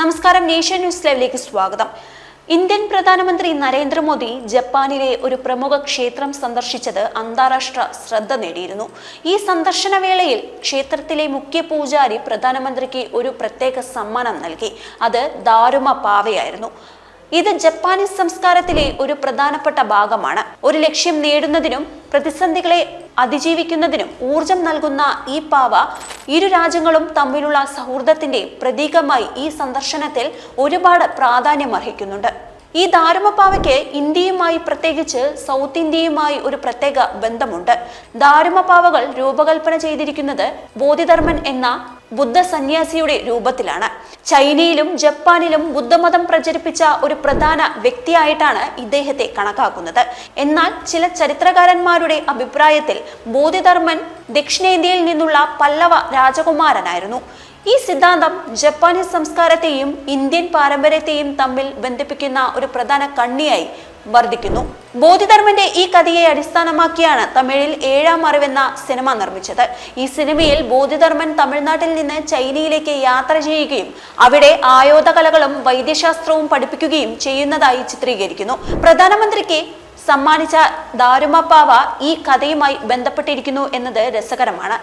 നമസ്കാരം nation news ലൈവിലേക്ക് സ്വാഗതം. ഇന്ത്യൻ പ്രധാനമന്ത്രി നരേന്ദ്രമോദി ജപ്പാനിലെ ഒരു പ്രമുഖ ക്ഷേത്രം സന്ദർശിച്ചത് അന്താരാഷ്ട്ര ശ്രദ്ധ നേടിയിരുന്നു. ഈ സന്ദർശന വേളയിൽ ക്ഷേത്രത്തിലെ മുഖ്യ പൂജാരി പ്രധാനമന്ത്രിക്ക് ഒരു പ്രത്യേക സമ്മാനം നൽകി. അത് ദാരുമ പാവയായിരുന്നു. ഇത് ജപ്പാനീസ് സംസ്കാരത്തിലെ ഒരു പ്രധാനപ്പെട്ട ഭാഗമാണ്. ഒരു ലക്ഷ്യം നേടുന്നതിനും പ്രതിസന്ധികളെ അതിജീവിക്കുന്നതിനും ഊർജം നൽകുന്ന ഈ പാവ ഇരു രാജ്യങ്ങളും തമ്മിലുള്ള സൗഹൃദത്തിന്റെ പ്രതീകമായി ഈ സന്ദർശനത്തിൽ ഒരുപാട് പ്രാധാന്യം അർഹിക്കുന്നുണ്ട്. ഈ ദാരുമപ്പാവയ്ക്ക് ഇന്ത്യയുമായി പ്രത്യേകിച്ച് സൗത്ത് ഇന്ത്യയുമായി ഒരു പ്രത്യേക ബന്ധമുണ്ട്. ദാരുമപ്പാവകൾ രൂപകൽപ്പന ചെയ്തിരിക്കുന്നത് ബോധിധർമ്മൻ എന്ന ബുദ്ധ സന്യാസിയുടെ രൂപത്തിലാണ്. ചൈനയിലും ജപ്പാനിലും ബുദ്ധമതം പ്രചരിപ്പിച്ച ഒരു പ്രധാന വ്യക്തിയായിട്ടാണ് ഇദ്ദേഹത്തെ കണക്കാക്കുന്നത്. എന്നാൽ ചില ചരിത്രകാരന്മാരുടെ അഭിപ്രായത്തിൽ ബോധിധർമ്മൻ ദക്ഷിണേന്ത്യയിൽ നിന്നുള്ള പല്ലവ രാജകുമാരനായിരുന്നു. ഈ സിദ്ധാന്തം ജപ്പാനീസ് സംസ്കാരത്തെയും ഇന്ത്യൻ പാരമ്പര്യത്തെയും തമ്മിൽ ബന്ധിപ്പിക്കുന്ന ഒരു പ്രധാന കണ്ണിയായി വർദ്ധിക്കുന്നു. ബോധിധർമ്മന്റെ ഈ കഥയെ അടിസ്ഥാനമാക്കിയാണ് തമിഴിൽ ഏഴാം അറിവെന്ന സിനിമ നിർമ്മിച്ചത്. ഈ സിനിമയിൽ ബോധിധർമ്മൻ തമിഴ്നാട്ടിൽ നിന്ന് ചൈനയിലേക്ക് യാത്ര ചെയ്യുകയും അവിടെ ആയോധകലകളും വൈദ്യശാസ്ത്രവും പഠിപ്പിക്കുകയും ചെയ്യുന്നതായി ചിത്രീകരിക്കുന്നു. പ്രധാനമന്ത്രിക്ക് സമ്മാനിച്ച ദാരുമപ്പാവ ഈ കഥയുമായി ബന്ധപ്പെട്ടിരിക്കുന്നു എന്നത് രസകരമാണ്.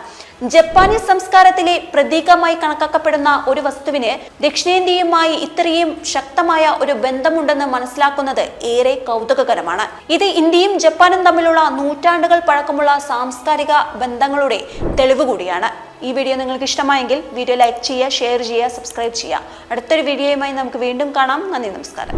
ജപ്പാനീസ് സംസ്കാരത്തിലെ പ്രതീകമായി കണക്കാക്കപ്പെടുന്ന ഒരു വസ്തുവിന് ദക്ഷിണേന്ത്യയുമായി ഇത്രയും ശക്തമായ ഒരു ബന്ധമുണ്ടെന്ന് മനസ്സിലാക്കുന്നത് ഏറെ കൗതുകകരമാണ്. ഇത് ഇന്ത്യയും ജപ്പാനും തമ്മിലുള്ള നൂറ്റാണ്ടുകൾ പഴക്കമുള്ള സാംസ്കാരിക ബന്ധങ്ങളുടെ തെളിവ് കൂടിയാണ്. ഈ വീഡിയോ നിങ്ങൾക്ക് ഇഷ്ടമായെങ്കിൽ വീഡിയോ ലൈക്ക് ചെയ്യുക ഷെയർ ചെയ്യുക സബ്സ്ക്രൈബ് ചെയ്യുക. അടുത്തൊരു വീഡിയോയുമായി നമുക്ക് വീണ്ടും കാണാം. നന്ദി നമസ്കാരം.